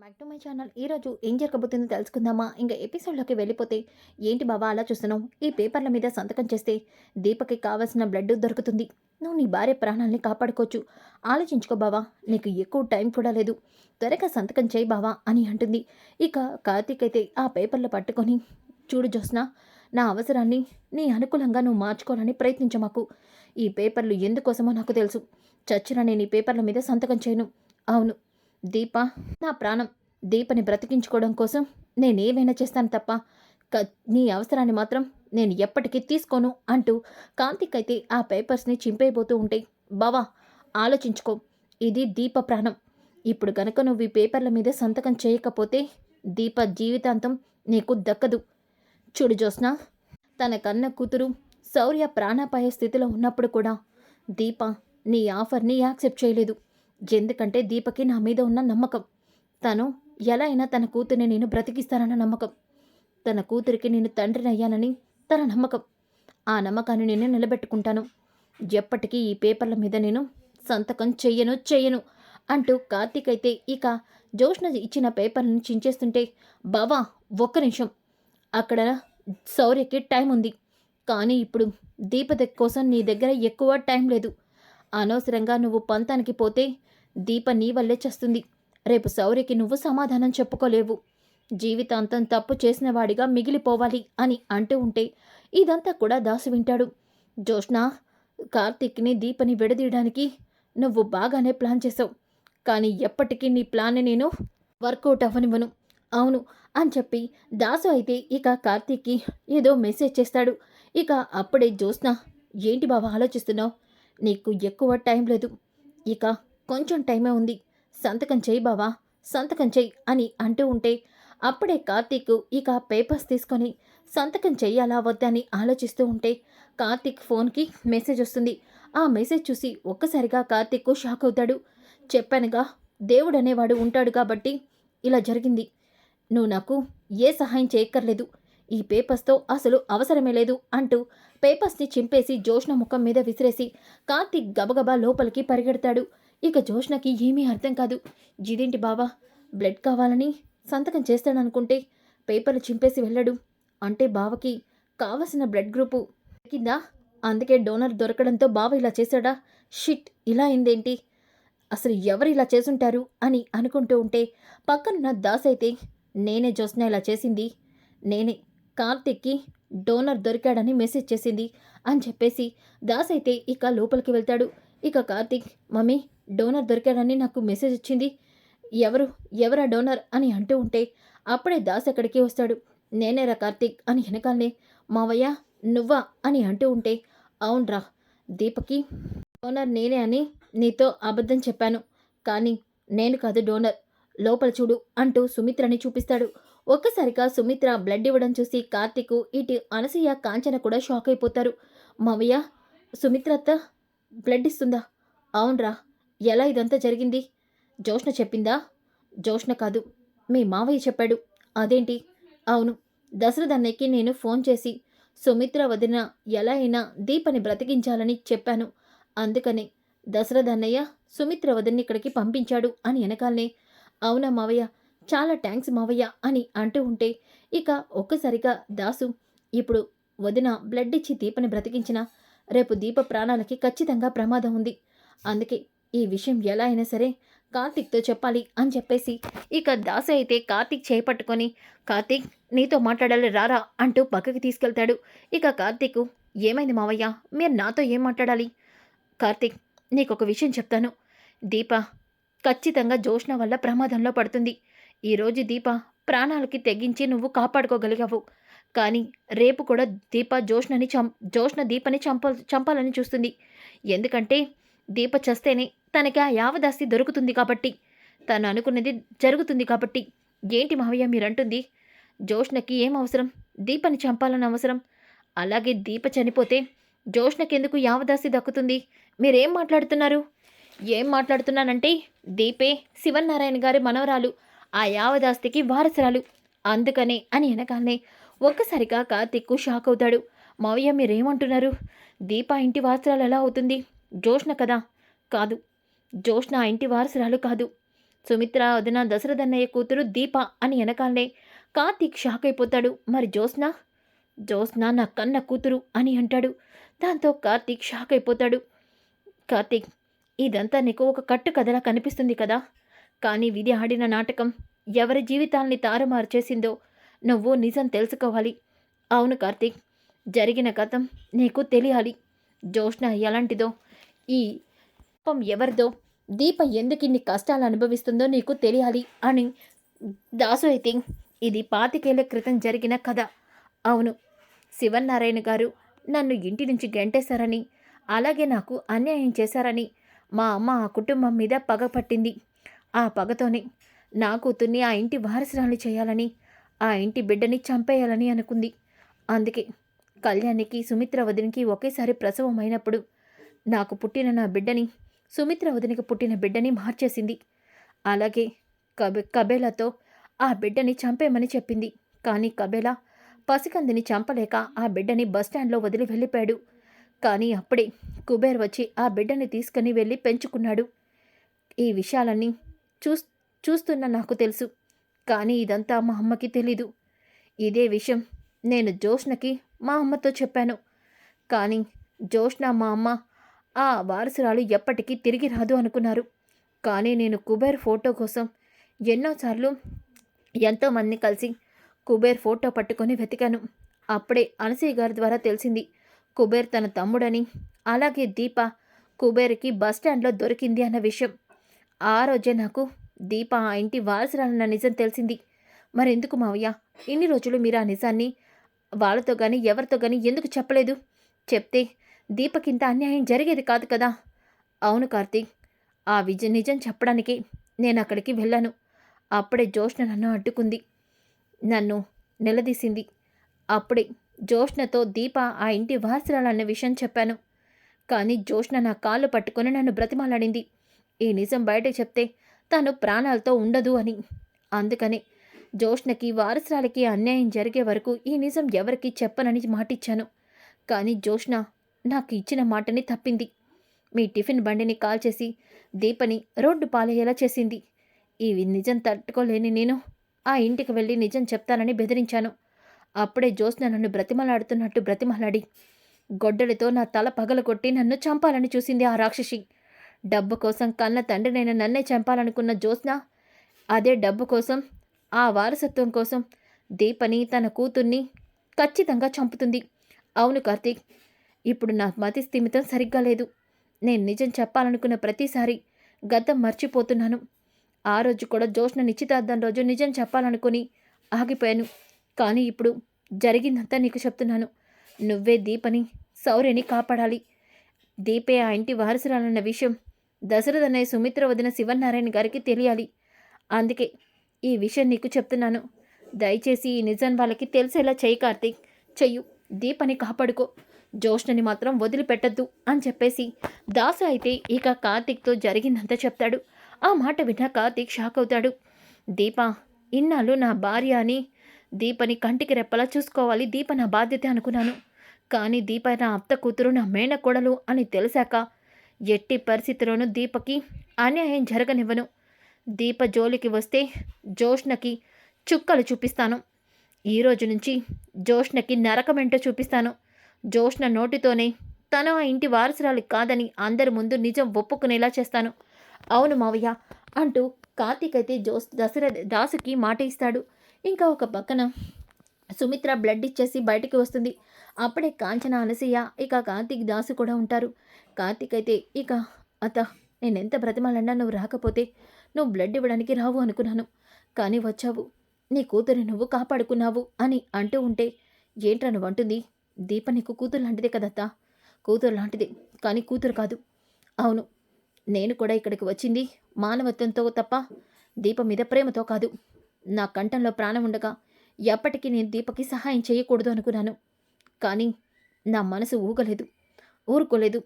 Back to my channel ఈరోజు ఏం జరగబోతుందో తెలుసుకుందామా? ఇంకా ఎపిసోడ్లోకి వెళ్ళిపోతే ఏంటి బాబా అలా చూస్తున్నావు? ఈ పేపర్ల మీద సంతకం చేస్తే దీపకి కావాల్సిన బ్లడ్ దొరుకుతుంది. నువ్వు నీ భార్య ప్రాణాలని కాపాడుకోవచ్చు. ఆలోచించుకో బావా నీకు ఎక్కువ టైం కూడా లేదు. త్వరగా సంతకం చేయి బావా అని అంటుంది. ఇక కార్తీక్ అయితే ఆ పేపర్లు పట్టుకొని చూడు జోస్నా నా అవసరాన్ని నీ అనుకూలంగా నువ్వు మార్చుకోవాలని ప్రయత్నించమాకు ఈ పేపర్లు ఎందుకోసమో నాకు తెలుసు. చచ్చిన నేను ఈ పేపర్ల మీద సంతకం చేయను. అవును దీప నా ప్రాణం దీపని బ్రతికించుకోవడం కోసం నేనేమైనా చేస్తాను తప్ప క నీ అవసరాన్ని మాత్రం నేను ఎప్పటికీ తీసుకోను అంటూ కాంతిక్ అయితే ఆ పేపర్స్ని చింపేయబోతూ ఉంటే బావా ఆలోచించుకో ఇది దీప ప్రాణం. ఇప్పుడు గనక నువ్వు ఈ పేపర్ల మీద సంతకం చేయకపోతే దీప జీవితాంతం నీకు దక్కదు. చూడు జోస్న తన కన్న కూతురు శౌర్య ప్రాణాపాయ స్థితిలో ఉన్నప్పుడు కూడా దీప నీ ఆఫర్ని యాక్సెప్ట్ చేయలేదు. ఎందుకంటే దీపకి నా మీద ఉన్న నమ్మకం. తను ఎలా అయినా తన కూతుర్ని నేను బ్రతికిస్తానన్న నమ్మకం. తన కూతురికి నేను తండ్రిని అయ్యానని తన నమ్మకం. ఆ నమ్మకాన్ని నేను నిలబెట్టుకుంటాను. ఎప్పటికీ ఈ పేపర్ల మీద నేను సంతకం చెయ్యను చెయ్యను అంటూ కార్తీక్ అయితే ఇక జోష్ణ ఇచ్చిన పేపర్లను చించేస్తుంటే బావా ఒక్క నిమిషం. అక్కడ శౌర్యకి టైం ఉంది. కానీ ఇప్పుడు దీపద కోసం నీ దగ్గర ఎక్కువ టైం లేదు. అనవసరంగా నువ్వు పంతానికి పోతే దీప నీ వల్లే చస్తుంది. రేపు శౌర్యకి నువ్వు సమాధానం చెప్పుకోలేవు. జీవితాంతం తప్పు చేసినవాడిగా మిగిలిపోవాలి అని అంటూ ఉంటే ఇదంతా కూడా దాసు వింటాడు. జోష్న కార్తీక్ని దీపని విడదీయడానికి నువ్వు బాగానే ప్లాన్ చేసావు కానీ ఎప్పటికీ నీ ప్లాన్ని నేను వర్కౌట్ అవ్వనివ్వను. అవును అని చెప్పి దాసు అయితే ఇక కార్తీక్కి ఏదో మెసేజ్ చేస్తాడు. ఇక అప్పుడే జోస్నా ఏంటి బాబా ఆలోచిస్తున్నావు? నీకు ఎక్కువ టైం లేదు. ఇక కొంచెం టైమే ఉంది. సంతకం చేయి బావా సంతకం చెయ్యి అని అంటూ ఉంటే అప్పుడే కార్తీక్ ఇక పేపర్స్ తీసుకొని సంతకం చెయ్యాలా వద్దని ఆలోచిస్తూ ఉంటే కార్తీక్ ఫోన్కి మెసేజ్ వస్తుంది. ఆ మెసేజ్ చూసి ఒక్కసారిగా కార్తీక్ షాక్ అవుతాడు. చెప్పానుగా దేవుడు అనేవాడు ఉంటాడు కాబట్టి ఇలా జరిగింది. నువ్వు నాకు ఏ సహాయం చేయక్కర్లేదు. ఈ పేపర్స్తో అసలు అవసరమే లేదు అంటూ పేపర్స్ని చింపేసి జోష్ణ ముఖం మీద విసిరేసి కార్తీక్ గబగబా లోపలికి పరిగెడతాడు. ఇక జోష్నకి ఏమీ అర్థం కాదు. ఇదేంటి బావా? బ్లడ్ కావాలని సంతకం చేస్తాడనుకుంటే పేపర్లు చింపేసి వెళ్ళడు. అంటే బావకి కావలసిన బ్లడ్ గ్రూపు దొరికిందా? అందుకే డోనర్ దొరకడంతో బావ ఇలా చేశాడా? షిట్ ఇలా అయిందేంటి? అసలు ఎవరు ఇలా చేసుంటారు? అని అనుకుంటూ ఉంటే పక్కనున్న దాస్ అయితే నేనే జోస్న ఇలా చేసింది. నేనే కార్తిక్కి డోనర్ దొరికాడని మెసేజ్ చేసింది అని చెప్పేసి దాస్ అయితే ఇక లోపలికి వెళ్తాడు. ఇక కార్తిక్ మమ్మీ డోనర్ దొరికాడని నాకు మెసేజ్ వచ్చింది ఎవరు? ఎవరా డోనర్? అని అంటూ ఉంటే అప్పుడే దాస్ ఎక్కడికి వస్తాడు? నేనేరా కార్తీక్ అని వెనకాలనే మావయ్య నువ్వా? అని అంటూ ఉంటే అవునరా దీపకి డోనర్ నేనే అని నీతో అబద్ధం చెప్పాను. కానీ నేను కాదు డోనర్. లోపల చూడు అంటూ సుమిత్రని చూపిస్తాడు. ఒక్కసారిగా సుమిత్ర బ్లడ్ ఇవ్వడం చూసి కార్తీక్ ఇటు అనసూయ కాంచన కూడా షాక్ అయిపోతారు. మావయ్య సుమిత్రత్త బ్లడ్ ఇస్తుందా? అవునరా. ఎలా ఇదంతా జరిగింది? జోష్ణ చెప్పిందా? జోష్ణ కాదు. మీ మావయ్య చెప్పాడు. అదేంటి? అవును. దశరథ్ అన్నయ్యకి నేను ఫోన్ చేసి సుమిత్ర వదిన ఎలా అయినా దీపని బ్రతికించాలని చెప్పాను. అందుకనే దశరథ్ అన్నయ్య సుమిత్ర వదిన్ని ఇక్కడికి పంపించాడు అని వెనకాలనే అవునా మావయ్య? చాలా థ్యాంక్స్ మావయ్య అని అంటూ ఉంటే ఇక ఒక్కసారిగా దాసు ఇప్పుడు వదిన బ్లడ్ ఇచ్చి దీపని బ్రతికించిన రేపు దీప ప్రాణాలకి ఖచ్చితంగా ప్రమాదం ఉంది. అందుకే ఈ విషయం ఎలా అయినా సరే కార్తిక్తో చెప్పాలి అని చెప్పేసి ఇక దాస అయితే కార్తిక్ చేపట్టుకొని కార్తిక్ నీతో మాట్లాడాలి రారా అంటూ పక్కకి తీసుకెళ్తాడు. ఇక కార్తిక్ ఏమైంది మావయ్య? మీరు నాతో ఏం మాట్లాడాలి? కార్తిక్ నీకు ఒక విషయం చెప్తాను. దీప ఖచ్చితంగా జోష్ణ వల్ల ప్రమాదంలో పడుతుంది. ఈరోజు దీప ప్రాణాలకి తెగించి నువ్వు కాపాడుకోగలిగావు. కానీ రేపు కూడా దీప జోష్నని చం జోష్న దీపని చంప చంపాలని చూస్తుంది. ఎందుకంటే దీప చస్తేనే తనకి ఆ యావదాస్తి దొరుకుతుంది కాబట్టి తను అనుకున్నది జరుగుతుంది కాబట్టి. ఏంటి మావయ్య మీరంటుంది? జోష్నకి ఏం అవసరం? దీపని చంపాలని అవసరం? అలాగే దీప చనిపోతే జోష్నకెందుకు యావదాస్తి దక్కుతుంది? మీరేం మాట్లాడుతున్నారు? ఏం మాట్లాడుతున్నానంటే దీపే శివనారాయణ గారి మనవరాలు. ఆ యావదాస్తికి వారసురాలు. అందుకనే అని వెనకాలనే ఒక్కసారిగా కార్తిక్ షాక్ అవుతాడు. మావయ్య మీరేమంటున్నారు? దీప ఇంటి వారసురాలు ఎలా అవుతుంది? జోష్ణ కదా? కాదు. జోష్ణ ఇంటి వారసురాలు కాదు. సుమిత్ర వదిన దశరథన్నయ్య కూతురు దీప అని వెనకాలనే కార్తీక్ షాక్ అయిపోతాడు. మరి జ్యోత్స్న జ్యోత్స్న నా కన్న కూతురు అని అంటాడు. దాంతో కార్తీక్ షాక్ అయిపోతాడు. కార్తీక్ ఇదంతా నీకు ఒక కట్టు కథలా కనిపిస్తుంది కదా? కానీ విధి ఆడిన నాటకం ఎవరి జీవితాల్ని తారుమారు చేసిందో నువ్వు నిజం తెలుసుకోవాలి. అవును కార్తీక్ జరిగిన కథం నీకు తెలియాలి. జోష్ణ ఎలాంటిదో ఈ పాపం ఎవరిదో దీప ఎందుకు ఇన్ని కష్టాలు అనుభవిస్తుందో నీకు తెలియాలి అని దాసు అయితే ఇది పాతికేళ్ళ క్రితం జరిగిన కథ. అవును శివనారాయణ గారు నన్ను ఇంటి నుంచి గెంటేశారని అలాగే నాకు అన్యాయం చేశారని మా అమ్మ ఆ కుటుంబం మీద పగ పట్టింది. ఆ పగతోనే నా కూతుర్ని ఆ ఇంటి వారసురాలు చేయాలని ఆ ఇంటి బిడ్డని చంపేయాలని అనుకుంది. అందుకే కళ్యాణికి సుమిత్ర వదినికి ఒకేసారి ప్రసవం అయినప్పుడు నాకు పుట్టిన నా బిడ్డని సుమిత్ర వదినికి పుట్టిన బిడ్డని మార్చేసింది. అలాగే కబె కబేలాతో ఆ బిడ్డని చంపేమని చెప్పింది. కానీ కబేలా పసికందిని చంపలేక ఆ బిడ్డని బస్టాండ్లో వదిలి వెళ్ళిపోయాడు. కానీ అప్పుడే కుబేర్ వచ్చి ఆ బిడ్డని తీసుకుని వెళ్ళి పెంచుకున్నాడు. ఈ విషయాలన్నీ చూస్ చూస్తున్న నాకు తెలుసు. కానీ ఇదంతా మా అమ్మకి తెలీదు. ఇదే విషయం నేను జోష్నకి మా అమ్మతో చెప్పాను. కానీ జోష్న మా అమ్మ ఆ వారసురాలు ఎప్పటికీ తిరిగి రాదు అనుకున్నారు. కానీ నేను కుబేర్ ఫోటో కోసం ఎన్నోసార్లు ఎంతోమంది కలిసి కుబేర్ ఫోటో పట్టుకొని వెతికాను. అప్పుడే అనసూయ గారి ద్వారా తెలిసింది కుబేర్ తన తమ్ముడని అలాగే దీప కుబేర్కి బస్టాండ్లో దొరికింది అన్న విషయం. ఆ రోజే నాకు దీప ఆ ఇంటి వారసురాలన్న నిజం తెలిసింది. మరెందుకు మావయ్య? ఇన్ని రోజులు మీరు ఆ నిజాన్ని వాళ్ళతో కానీ ఎవరితో కానీ ఎందుకు చెప్పలేదు? చెప్తే దీపకింత అన్యాయం జరిగేది కాదు కదా? అవును కార్తీక్ ఆ విజ నిజం చెప్పడానికి నేను అక్కడికి వెళ్ళాను. అప్పుడే జోష్ణ నన్ను అడ్డుకుంది. నన్ను నిలదీసింది. అప్పుడే జోష్ణతో దీప ఆ ఇంటి వారసురాలన్న విషయం చెప్పాను. కానీ జోష్ణ నా కాళ్ళు పట్టుకొని నన్ను బ్రతిమాలాడింది. ఈ నిజం బయట చెప్తే తను ప్రాణాలతో ఉండదు అని. అందుకనే జోష్నకి వారసురాలకి అన్యాయం జరిగే వరకు ఈ నిజం ఎవరికి చెప్పనని మాటిచ్చాను. కానీ జోష్న నాకు ఇచ్చిన మాటని తప్పింది. మీ టిఫిన్ బండిని కాల్ చేసి దీపని రోడ్డు పాలయ్యేలా చేసింది. ఈ నిజం తట్టుకోలేని నేను ఆ ఇంటికి వెళ్ళి నిజం చెప్తానని బెదిరించాను. అప్పుడే జోస్న నన్ను బ్రతిమలాడుతున్నట్టు బ్రతిమలాడి గొడ్డలితో నా తల పగలగొట్టి నన్ను చంపాలని చూసింది ఆ రాక్షసి. డబ్బు కోసం కన్న తండ్రినైన నన్నే చంపాలనుకున్న జ్యోత్స్న అదే డబ్బు కోసం ఆ వారసత్వం కోసం దీపని తన కూతుర్ని ఖచ్చితంగా చంపుతుంది. అవును కార్తీక్ ఇప్పుడు నా మతి స్థిమితం సరిగ్గా లేదు. నేను నిజం చెప్పాలనుకున్న ప్రతిసారి గతం మర్చిపోతున్నాను. ఆ రోజు కూడా జోష్న నిశ్చితార్థం రోజు నిజం చెప్పాలనుకుని ఆగిపోయాను. కానీ ఇప్పుడు జరిగిందంతా నీకు చెప్తున్నాను. నువ్వే దీపని శౌర్యని కాపాడాలి. దీపే ఆ ఇంటి వారసురాలన్న విషయం దశరథ అనే సుమిత్ర వదిన శివనారాయణ గారికి తెలియాలి. అందుకే ఈ విషయం నీకు చెప్తున్నాను. దయచేసి ఈ నిజం వాళ్ళకి తెలిసేలా చెయ్యి కార్తీక్. చెయ్యు. దీపని కాపాడుకో. జోష్ణని మాత్రం వదిలిపెట్టద్దు అని చెప్పేసి దాసు అయితే ఇక కార్తీక్తో జరిగిందంతా చెప్తాడు. ఆ మాట విన్న కార్తీక్ షాక్ అవుతాడు. దీప ఇన్నాళ్ళు నా భార్య అని దీపని కంటికి రెప్పలా చూసుకోవాలి. దీప నా బాధ్యత అనుకున్నాను. కానీ దీప నా అత్త కూతురు నా మేనకోడలు అని తెలిసాక ఎట్టి పరిస్థితిలోనూ దీపకి అన్యాయం జరగనివ్వను. దీప జోలికి వస్తే జోష్నకి చుక్కలు చూపిస్తాను. ఈ రోజు నుంచి జోష్నకి నరకమెంటో చూపిస్తాను. జోష్న నోటితోనే తను ఆ ఇంటి వారసురాలు కాదని అందరి ముందు నిజం ఒప్పుకునేలా చేస్తాను. అవును మావయ్య అంటూ కార్తీక్ అయితే జోస్ దశరథ దాసుకి మాట ఇస్తాడు. ఇంకా ఒక పక్కన సుమిత్ర బ్లడ్ ఇచ్చేసి బయటికి వస్తుంది. అప్పుడే కాంచన అనసూయ ఇక కార్తీక్ దాసు కూడా ఉంటారు. కార్తీక్ అయితే ఇక అత నేను ఎంత బ్రతిమాలన్నా నువ్వు రాకపోతే నువ్వు బ్లడ్ ఇవ్వడానికి రావు అనుకున్నాను. కానీ వచ్చావు. నీ కూతురు నువ్వు కాపాడుకున్నావు అని అంటూ ఉంటే ఏంట్రా నువ్వు అంటుంది? దీప నీకు కూతురు లాంటిదే కదత్తా కూతురు లాంటిదే కానీ కూతురు కాదు. అవును నేను కూడా ఇక్కడికి వచ్చింది మానవత్వంతో తప్ప దీప మీద ప్రేమతో కాదు. నా కంఠంలో ప్రాణం ఉండగా ఎప్పటికీ నేను దీపకి సహాయం చేయకూడదు అనుకున్నాను. కానీ నా మనసు ఊగలేదు ఊరుకోలేదు.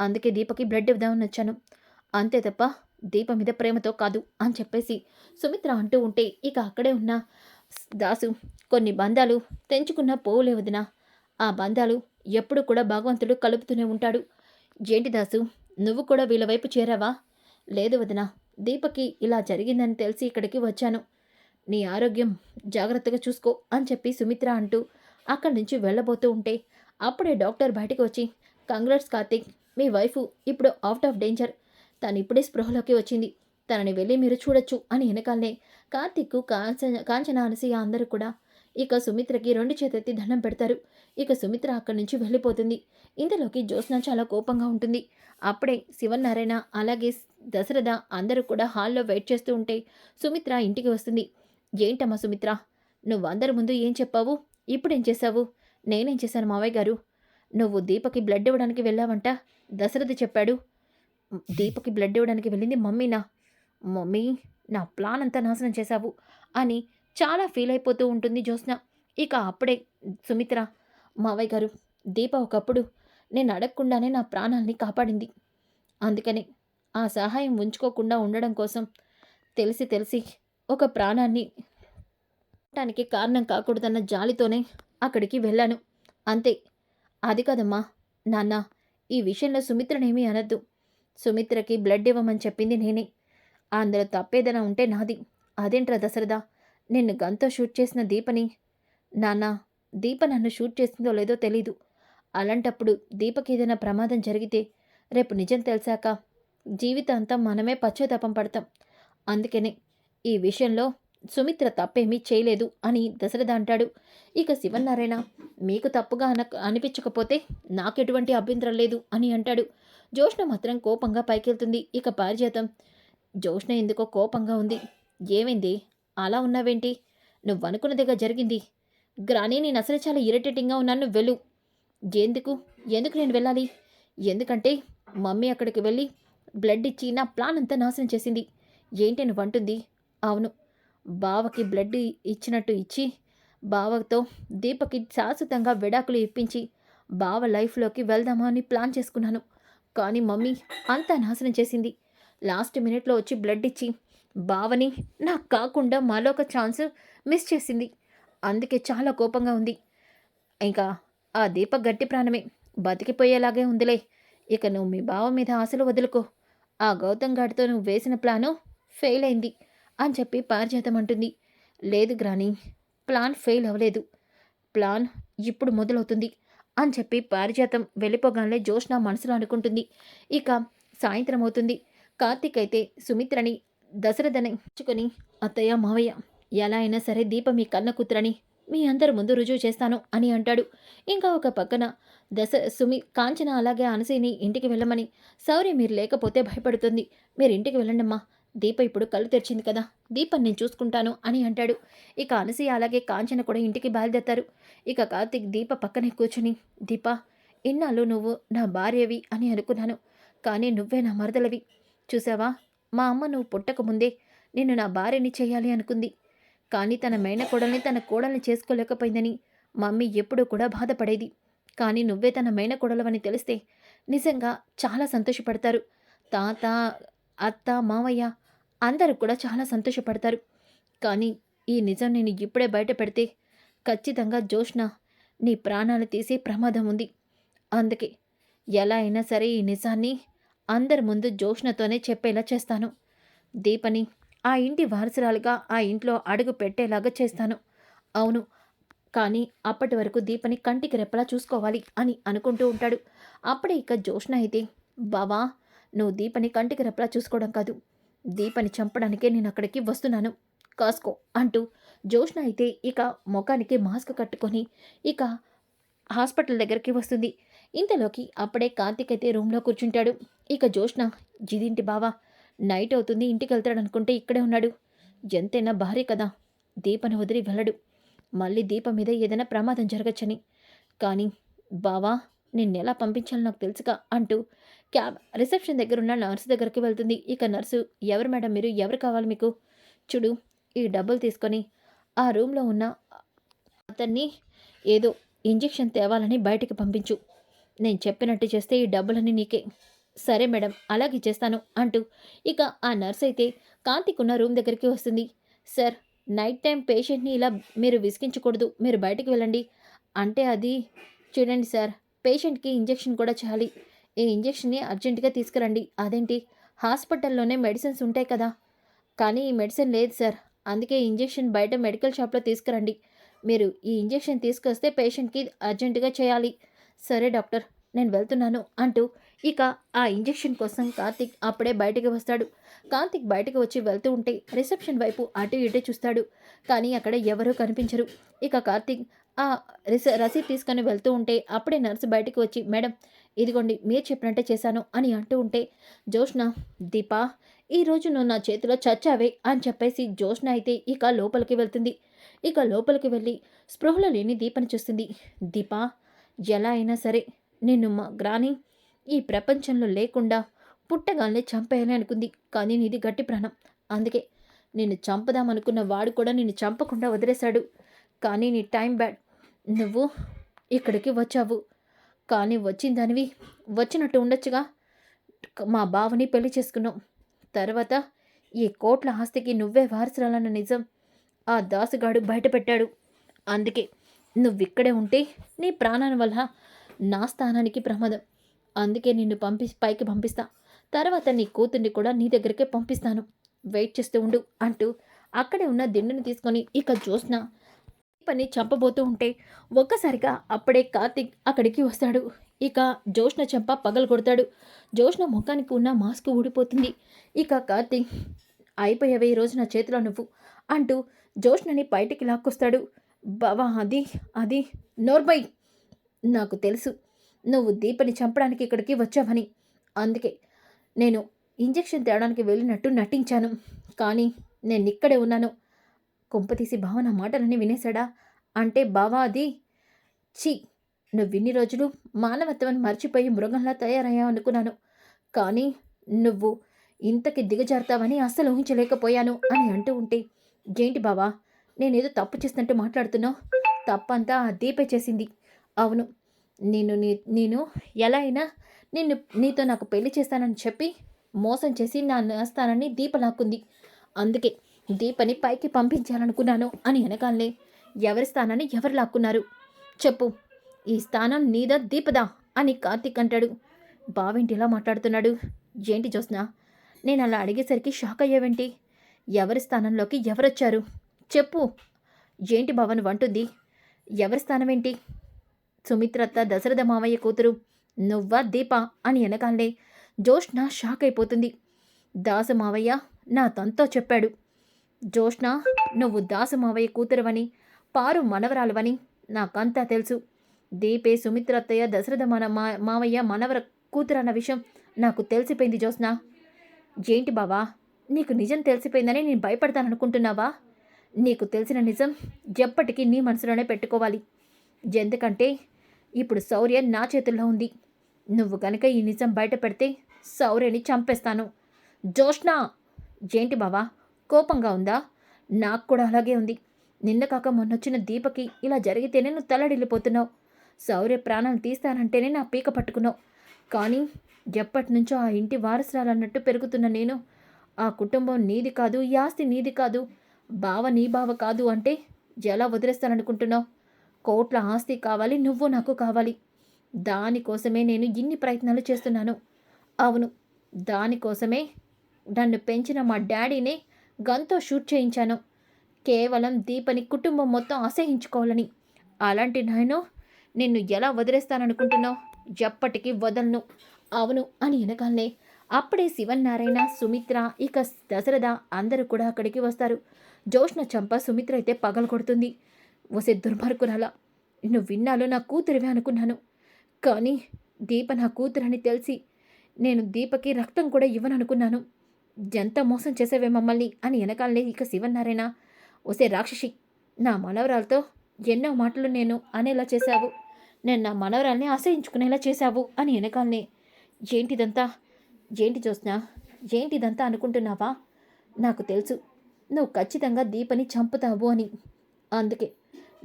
అందుకే దీపకి బ్లడ్ ఇద్దామని వచ్చాను. అంతే తప్ప దీప మీద ప్రేమతో కాదు అని చెప్పేసి సుమిత్ర అంటూ ఉంటే ఇక అక్కడే ఉన్న దాసు కొన్ని బంధాలు తెంచుకున్న పోవులే వదినా. ఆ బంధాలు ఎప్పుడు కూడా భగవంతుడు కలుపుతూనే ఉంటాడు. ఏంటి దాసు నువ్వు కూడా వీళ్ళ వైపు చేరావా? లేదు వదిన దీపకి ఇలా జరిగిందని తెలిసి ఇక్కడికి వచ్చాను. నీ ఆరోగ్యం జాగ్రత్తగా చూసుకో అని చెప్పి సుమిత్ర అంటూ అక్కడి నుంచి వెళ్ళబోతూ ఉంటే అప్పుడే డాక్టర్ బయటకు వచ్చి కంగ్రాట్స్ కార్తీక్ మీ వైఫ్ ఇప్పుడు అవుట్ ఆఫ్ డేంజర్. తను ఇప్పుడే స్పృహలోకి వచ్చింది. తనని వెళ్ళి మీరు చూడొచ్చు అని వెనకాలనే కార్తిక్ కాంచన కాంచన అనసూయ అందరూ కూడా ఇక సుమిత్రకి రెండు చేతెత్తి దండం పెడతారు. ఇక సుమిత్ర అక్కడి నుంచి వెళ్ళిపోతుంది. ఇంతలోకి జ్యోత్స్న చాలా కోపంగా ఉంటుంది. అప్పుడే శివనారాయణ అలాగే దశరథ అందరూ కూడా హాల్లో వెయిట్ చేస్తూ ఉంటే సుమిత్ర ఇంటికి వస్తుంది. ఏంటమ్మా సుమిత్ర నువ్వు అందరి ముందు ఏం చెప్పావు? ఇప్పుడేం చేశావు? నేనేం చేశాను మావయ్య గారు? నువ్వు దీపకి బ్లడ్ ఇవ్వడానికి వెళ్ళావంట? దశరథి చెప్పాడు. దీపకి బ్లడ్ ఇవ్వడానికి వెళ్ళింది మమ్మీనా? మమ్మీ నా ప్లాన్ అంతా నాశనం చేశావు అని చాలా ఫీల్ అయిపోతూ ఉంటుంది జ్యోత్స్న. ఇక అప్పుడే సుమిత్ర మావయ్య గారు దీప ఒకప్పుడు నేను అడగకుండానే నా ప్రాణాల్ని కాపాడింది. అందుకనే ఆ సహాయం ఉంచుకోకుండా ఉండడం కోసం తెలిసి తెలిసి ఒక ప్రాణాన్ని ఉండటానికి కారణం కాకూడదన్న జాలితోనే అక్కడికి వెళ్ళాను. అంతే. అది కదమ్మా నాన్న ఈ విషయంలో సుమిత్రనేమీ అనద్దు. సుమిత్రకి బ్లడ్ ఇవ్వమని చెప్పింది నేనే. అందులో తప్పేదైనా ఉంటే నాది. అదేంట్రా దశరథ? నిన్ను గంతో షూట్ చేసిన దీపని? నాన్న దీప నన్ను షూట్ చేసిందో లేదో తెలీదు. అలాంటప్పుడు దీపకి ఏదైనా ప్రమాదం జరిగితే రేపు నిజం తెలిసాక జీవితాంతం మనమే పశ్చాత్తాపం పడతాం. అందుకనే ఈ విషయంలో సుమిత్ర తప్పేమీ చేయలేదు అని దశరథ అంటాడు. ఇక శివనారాయణ మీకు తప్పుగా అన అనిపించకపోతే నాకెటువంటి అభ్యంతరం లేదు అని అంటాడు. జోష్ణ మాత్రం కోపంగా పైకెళ్తుంది. ఇక పారిజాతం జోష్ణ ఎందుకో కోపంగా ఉంది. ఏమైంది? అలా ఉన్నావేంటి? నువ్వు అనుకున్నదిగా జరిగింది. గ్రానీ నేను అసలు చాలా ఇరిటేటింగ్గా ఉన్నాను. నువ్వు వెళ్ళు. ఎందుకు? ఎందుకు నేను వెళ్ళాలి? ఎందుకంటే మమ్మీ అక్కడికి వెళ్ళి బ్లడ్ ఇచ్చి నా ప్లాన్ అంతా నాశనం చేసింది. ఏంటి నువ్వు అంటుంది? అవును బావకి బ్లడ్ ఇచ్చినట్టు ఇచ్చి బావతో దీపకి శాశ్వతంగా విడాకులు ఇప్పించి బావ లైఫ్లోకి వెళ్దామా అని ప్లాన్ చేసుకున్నాను. కానీ మమ్మీ అంతా నాశనం చేసింది. లాస్ట్ మినిట్లో వచ్చి బ్లడ్ ఇచ్చి బావని నాకు కాకుండా మరొక ఛాన్స్ మిస్ చేసింది. అందుకే చాలా కోపంగా ఉంది. ఇంకా ఆ దీప గట్టి ప్రాణమే. బతికిపోయేలాగే ఉందిలే. ఇక నువ్వు మీ బావ మీద ఆశలు వదులుకో. ఆ గౌతమ్ గాడితో నువ్వు వేసిన ప్లాను ఫెయిల్ అయింది. అని చెప్పి పారిజాతం అంటుంది. లేదు గ్రాని ప్లాన్ ఫెయిల్ అవ్వలేదు. ప్లాన్ ఇప్పుడు మొదలవుతుంది అని చెప్పి పారిజాతం వెళ్ళిపోగానే జోష్న మనసులో అనుకుంటుంది. ఇక సాయంత్రం అవుతుంది. కార్తీక్ అయితే సుమిత్రని దశరథని ఇచ్చుకొని అత్తయ్య మావయ్య ఎలా అయినా సరే దీప మీ కన్న కూతురని మీ అందరి ముందు రుజువు చేస్తాను అని అంటాడు. ఇంకా ఒక పక్కన దశ సుమి కాంచన అలాగే అనసీని ఇంటికి వెళ్ళమని సౌర్య మీరు లేకపోతే భయపడుతుంది. మీరు ఇంటికి వెళ్ళండమ్మా. దీప ఇప్పుడు కళ్ళు తెరిచింది కదా దీపం నేను చూసుకుంటాను అని అంటాడు. ఇక అనసూయ అలాగే కాంచన కూడా ఇంటికి బయలుదేరతారు. ఇక కార్తిక్ దీప పక్కనే కూర్చుని దీప ఇన్నాళ్ళు నువ్వు నా భార్యవి అని అనుకున్నాను కానీ నువ్వే నా మరదలవి. చూసావా మా అమ్మ నువ్వు పుట్టక ముందే నిన్ను నా భార్యని చేయాలి అనుకుంది. కానీ తన మేన కోడల్ని తన కోడల్ని చేసుకోలేకపోయిందని మమ్మీ ఎప్పుడూ కూడా బాధపడేది. కానీ నువ్వే తన మేన కోడలవని తెలిస్తే నిజంగా చాలా సంతోషపడతారు. తాత అత్త మావయ్య అందరూ కూడా చాలా సంతోషపడతారు. కానీ ఈ నిజం నేను ఇప్పుడే బయట పెడితే ఖచ్చితంగా జోష్న నీ ప్రాణాలు తీసే ప్రమాదం ఉంది. అందుకే ఎలా అయినా సరే ఈ నిజాన్ని అందరి ముందు జోష్నతోనే చెప్పేలా చేస్తాను. దీపని ఆ ఇంటి వారసురాలుగా ఆ ఇంట్లో అడుగు పెట్టేలాగా చేస్తాను. అవును కానీ అప్పటి వరకు దీపని కంటికి రెప్పలా చూసుకోవాలి అని అనుకుంటూ ఉంటాడు. అప్పుడే ఇక జోష్న అయితే బావా నువ్వు దీపని కంటికి రెప్పలా చూసుకోవడం కాదు. దీపని చంపడానికే నేను అక్కడికి వస్తున్నాను. కాసుకో అంటూ జోష్న అయితే ఇక ముఖానికి మాస్క్ కట్టుకొని ఇక హాస్పిటల్ దగ్గరికి వస్తుంది. ఇంతలోకి అప్పుడే కార్తీక్ అయితే రూమ్లో కూర్చుంటాడు. ఇక జోష్న జిదింటి బావా నైట్ అవుతుంది ఇంటికి వెళ్తాడు అనుకుంటే ఇక్కడే ఉన్నాడు. ఎంతైనా భార్య కదా. దీపను వదిలి వెళ్ళడు. మళ్ళీ దీపం మీద ఏదైనా ప్రమాదం జరగచ్చని. కానీ బావా నిన్నెలా పంపించాలో నాకు తెలుసుగా అంటూ క్యాబ్ రిసెప్షన్ దగ్గర ఉన్న నర్సు దగ్గరికి వెళ్తుంది. ఇక నర్సు ఎవరు మేడం మీరు? ఎవరు కావాలి మీకు? చూడు ఈ డబ్బులు తీసుకొని ఆ రూమ్లో ఉన్న అతన్ని ఏదో ఇంజెక్షన్ తేవాలని బయటికి పంపించు. నేను చెప్పినట్టు చేస్తే ఈ డబ్బులన్నీ నీకే. సరే మేడం అలాగే చేస్తాను అంటూ ఇక ఆ నర్స్ అయితే కాంతికి ఉన్న రూమ్ దగ్గరికి వస్తుంది. సార్ నైట్ టైం పేషెంట్ని ఇలా మీరు విసిగించకూడదు మీరు బయటికి వెళ్ళండి. అంటే అది చూడండి సార్ పేషెంట్కి ఇంజెక్షన్ కూడా చేయాలి. ఈ ఇంజెక్షన్ని అర్జెంటుగా తీసుకురండి. అదేంటి? హాస్పిటల్లోనే మెడిసిన్స్ ఉంటాయి కదా. కానీ ఈ మెడిసిన్ లేదు సార్. అందుకే ఇంజెక్షన్ బయట మెడికల్ షాప్లో తీసుకురండి. మీరు ఈ ఇంజెక్షన్ తీసుకొస్తే పేషెంట్కి అర్జెంటుగా చేయాలి. సరే డాక్టర్ నేను వెళ్తున్నాను అంటూ ఇక ఆ ఇంజెక్షన్ కోసం కార్తిక్ అప్పుడే బయటికి వస్తాడు. కార్తిక్ బయటకు వచ్చి వెళ్తూ ఉంటే రిసెప్షన్ వైపు అటు ఇటు చూస్తాడు. కానీ అక్కడ ఎవరూ కనిపించరు. ఇక కార్తిక్ ఆ రిస రసీద్ తీసుకొని వెళ్తూ ఉంటే అప్పుడే నర్సు బయటకు వచ్చి మేడం ఇదిగోండి మీరు చెప్పినట్టే చేశాను అని అంటూ ఉంటే జోష్న దీపా ఈరోజు నువ్వు నా చేతిలో చచ్చావే అని చెప్పేసి జోష్న అయితే ఇక లోపలికి వెళ్తుంది. ఇక లోపలికి వెళ్ళి స్పృహలో లేని దీపని చూస్తుంది. దీపా ఎలా అయినా సరే నిన్ను మా గ్రాని ఈ ప్రపంచంలో లేకుండా పుట్టగానే చంపేయాలని అనుకుంది. కానీ నీది గట్టి ప్రాణం. అందుకే నిన్ను చంపదామనుకున్న వాడు కూడా నిన్ను చంపకుండా వదిలేశాడు. కానీ నీ టైం బ్యాడ్ నువ్వు ఇక్కడికి వచ్చావు. కానీ వచ్చిందనివి వచ్చినట్టు ఉండొచ్చుగా. మా బావని పెళ్ళి చేసుకున్నావు తర్వాత ఈ కోట్ల ఆస్తికి నువ్వే వారసురాలన్న నిజం ఆ దాసుగాడు బయటపెట్టాడు. అందుకే నువ్విక్కడే ఉంటే నీ ప్రాణాల వల్ల నా స్థానానికి ప్రమాదం. అందుకే నిన్ను పంపి పైకి పంపిస్తా. తర్వాత నీ కూతుర్ని కూడా నీ దగ్గరికే పంపిస్తాను. వెయిట్ చేస్తూ ఉండు అంటూ అక్కడే ఉన్న దిండుని తీసుకొని ఇక జ్యోత్స్న పని చంపబోతూ ఉంటే ఒక్కసారిగా అప్పుడే కార్తిక్ అక్కడికి వస్తాడు. ఇక జోష్ణ చెంప పగలు కొడతాడు. జోష్ణ ముఖానికి ఉన్న మాస్క్ ఊడిపోతుంది. ఇక కార్తిక్ అయిపోయావే ఈరోజు నా చేతిలో నువ్వు అంటూ జోష్ణని బయటికి లాక్కొస్తాడు. బావా అది అది నోర్బై నాకు తెలుసు. నువ్వు దీపని చంపడానికి ఇక్కడికి వచ్చావని. అందుకే నేను ఇంజెక్షన్ తేవడానికి వెళ్ళినట్టు నటించాను. కానీ నేను ఇక్కడే ఉన్నాను. కొంపతీసి బావ నా మాటలన్నీ వినేశాడా? అంటే బావా అది? ఛీ! నువ్వు ఇన్ని రోజులు మానవత్వాన్ని మర్చిపోయి మృగంలా తయారయ్యావు అనుకున్నాను. కానీ నువ్వు ఇంతకి దిగజారుతావని అస్సలు ఊహించలేకపోయాను అని అంటూ ఉంటే ఏంటి బావా? నేనేదో తప్పు చేసినట్టు మాట్లాడుతున్నావు? తప్పంతా ఆ దీపే చేసింది. అవును. నేను నీ నేను ఎలా అయినా నిన్ను నీతో నాకు పెళ్ళి చేస్తానని చెప్పి మోసం చేసి నా నేస్తానని దీప లాక్కుంది. అందుకే దీపని పైకి పంపించాలనుకున్నాను అని వెనకాలనే ఎవరి స్థానాన్ని ఎవరు లాక్కున్నారు? చెప్పు. ఈ స్థానం నీదా దీపదా? అని కార్తీక్ అంటాడు. బావేంటి ఇలా మాట్లాడుతున్నాడు? ఏంటి జోస్నా నేను అలా అడిగేసరికి షాక్ అయ్యావేంటి? ఎవరి స్థానంలోకి ఎవరొచ్చారు? చెప్పు. ఏంటి భవన్ వంటుంది? ఎవరి స్థానం ఏంటి సుమిత్రత్త దశరథ మామయ్య కూతురు. నువ్వా దీప? అని వెనకాలే జోష్న షాక్ అయిపోతుంది. దాసు మావయ్య నా తనతో చెప్పాడు. జోష్ణ నువ్వు దాసు మావయ్య కూతురువని పారు మనవరాలువని నాకంతా తెలుసు. దీపే సుమిత్రత్తయ్య దశరథ మన మా మావయ్య మనవర కూతురు అన్న విషయం నాకు తెలిసిపోయింది జోష్ణ. ఏంటి బావా నీకు నిజం తెలిసిపోయిందని నేను భయపడతాననుకుంటున్నావా? నీకు తెలిసిన నిజం ఎప్పటికీ నీ మనసులోనే పెట్టుకోవాలి. ఎందుకంటే ఇప్పుడు శౌర్య నా చేతుల్లో ఉంది. నువ్వు కనుక ఈ నిజం బయట పెడితే శౌర్యని చంపేస్తాను. జోష్ణ! ఏంటి బావా కోపంగా ఉందా? నాకు కూడా అలాగే ఉంది. నిన్న కాక మొన్నొచ్చిన దీపకి ఇలా జరిగితేనే నువ్వు తల్లడిల్లిపోతున్నావు. సౌర్య ప్రాణాలు తీస్తానంటేనే నా పీక పట్టుకున్నావు. కానీ ఎప్పటి నుంచో ఆ ఇంటి వారసురాలన్నట్టు పెరుగుతున్న నేను. ఆ కుటుంబం నీది కాదు ఈ ఆస్తి నీది కాదు. బావ నీ బావ కాదు అంటే ఎలా వదిలేస్తాననుకుంటున్నావు? కోట్ల ఆస్తి కావాలి నువ్వు నాకు కావాలి. దానికోసమే నేను ఇన్ని ప్రయత్నాలు చేస్తున్నాను. అవును దానికోసమే నన్ను పెంచిన మా డాడీనే గన్తో షూట్ చేయించాను. కేవలం దీపని కుటుంబం మొత్తం అసహించుకోవాలని. అలాంటి నేను నిన్ను ఎలా వదిలేస్తాననుకుంటున్నావు? ఎప్పటికీ వదలను. అవును అని వెనకాలనే అప్పుడే శివన్నారాయణ సుమిత్ర ఇక దశరథ అందరూ కూడా అక్కడికి వస్తారు. జోష్న చంప సుమిత్ర అయితే పగలు కొడుతుంది. వసే దుర్మార్గురాలా నువ్వు విన్నాలో నా కూతురివే అనుకున్నాను. కానీ దీప నా కూతురని తెలిసి నేను దీపకి రక్తం కూడా ఇవ్వననుకున్నాను. ఎంత మోసం చేసావే మమ్మల్ని అని వెనకాలనే ఇక శివన్నారాయణ వసే రాక్షసి నా మనవరాలతో ఎన్నో మాటలు నేను అనేలా చేశావు. నేను నా మనవరాల్ని ఆశ్రయించుకునేలా చేశావు అని వెనకాలనే ఏంటిదంతా? ఏంటి చూసినా ఏంటిదంతా అనుకుంటున్నావా? నాకు తెలుసు. నువ్వు ఖచ్చితంగా దీపని చంపుతావు అని. అందుకే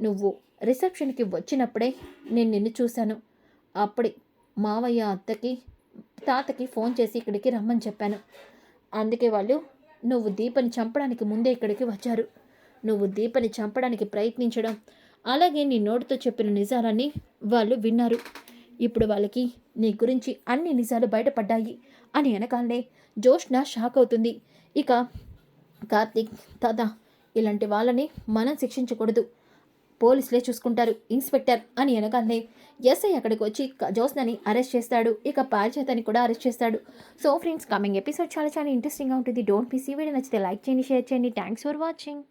నువ్వు రిసెప్షన్కి వచ్చినప్పుడే నేను నిన్ను చూశాను. అప్పుడే మావయ్య అత్తకి తాతకి ఫోన్ చేసి ఇక్కడికి రమ్మని చెప్పాను. అందుకే వాళ్ళు నువ్వు దీపని చంపడానికి ముందే ఇక్కడికి వచ్చారు. నువ్వు దీపని చంపడానికి ప్రయత్నించడం అలాగే నీ నోటితో చెప్పిన నిజాలన్నీ వాళ్ళు విన్నారు. ఇప్పుడు వాళ్ళకి నీ గురించి అన్ని నిజాలు బయటపడ్డాయి అని వెనకాలనే జోష్న షాక్ అవుతుంది. ఇక కార్తీక్ తాత ఇలాంటి వాళ్ళని మనం శిక్షించకూడదు. పోలీసులే చూసుకుంటారు ఇన్స్పెక్టర్ అని వెనకాలనే ఎస్ఐ అక్కడికి వచ్చి క- జ్యోత్స్నని అరెస్ట్ చేస్తాడు. ఇక పారిచేతని కూడా అరెస్ట్ చేస్తాడు. సో ఫ్రెండ్స్ కమింగ్ ఎపిసోడ్ చాలా చాలా ఇంట్రెస్టింగ్గా ఉంటుంది. డోంట్ మిస్ ఈ వీడియో నచ్చితే లైక్ చేయండి షేర్ చేయండి. Thanks for watching